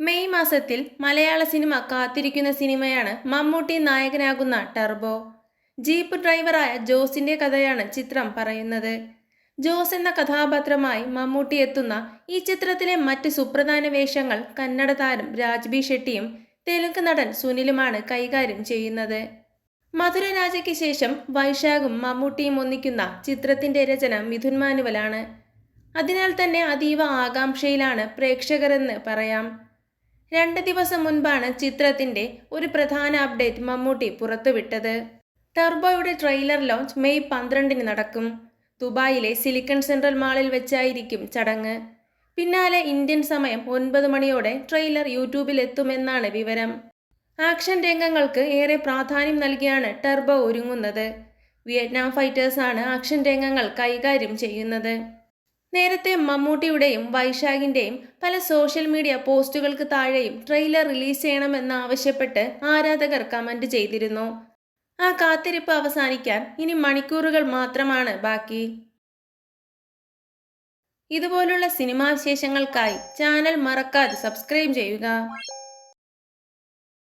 May മാസത്തിൽ മലയാള cinema കാത്തിരിക്കുന്ന സിനിമയാണ് മമ്മൂട്ടി നായകനാകുന്ന ടർബോ. ജീപ്പ് ഡ്രൈവറായ ജോസിന്റെ കഥയാണ് ചിത്രം പറയുന്നത്. ജോസ് എന്ന കഥാപാത്രമായി മമ്മൂട്ടി എത്തുന്ന ഈ ചിത്രത്തിലെ മറ്റ് സുപ്രധാന വേഷങ്ങൾ കന്നഡ താരം രാജ്ബി ഷെട്ടിയും തെലുങ്ക് നടൻ സുനിലുമാണ് കൈകാര്യം ചെയ്യുന്നത്. മധുരരാജയ്ക്ക് ശേഷം വൈശാഖും മമ്മൂട്ടിയും ഒന്നിക്കുന്ന ചിത്രത്തിന്റെ രചന മിഥുൻ മാനുവലാണ്. അതിനാൽ തന്നെ അതീവ ആകാംക്ഷയിലാണ് പ്രേക്ഷകരെന്ന് പറയാം. രണ്ട് ദിവസം മുൻപാണ് ചിത്രത്തിന്റെ ഒരു പ്രധാന അപ്ഡേറ്റ് മമ്മൂട്ടി പുറത്തുവിട്ടത്. ടർബോയുടെ ട്രെയിലർ ലോഞ്ച് മെയ് പന്ത്രണ്ടിന് നടക്കും. ദുബായിലെ സിലിക്കൺ സെൻട്രൽ മാളിൽ വെച്ചായിരിക്കും ചടങ്ങ്. പിന്നാലെ ഇന്ത്യൻ സമയം ഒൻപത് മണിയോടെ ട്രെയിലർ യൂട്യൂബിൽ എത്തുമെന്നാണ് വിവരം. ആക്ഷൻ രംഗങ്ങൾക്ക് ഏറെ പ്രാധാന്യം നൽകിയാണ് ടർബോ ഒരുങ്ങുന്നത്. വിയറ്റ്നാം ഫൈറ്റേഴ്സാണ് ആക്ഷൻ രംഗങ്ങൾ കൈകാര്യം ചെയ്യുന്നത്. നേരത്തെ മമ്മൂട്ടിയുടെയും വൈശാഖിന്റെയും പല സോഷ്യൽ മീഡിയ പോസ്റ്റുകൾക്ക് താഴെയും ട്രെയിലർ റിലീസ് ചെയ്യണമെന്നാവശ്യപ്പെട്ട് ആരാധകർ കമന്റ് ചെയ്തിരുന്നു. ആ കാത്തിരിപ്പ് അവസാനിക്കാൻ ഇനി മണിക്കൂറുകൾ മാത്രമാണ് ബാക്കി. ഇതുപോലുള്ള സിനിമാ വിശേഷങ്ങൾക്കായി ചാനൽ മറക്കാതെ സബ്സ്ക്രൈബ് ചെയ്യുക.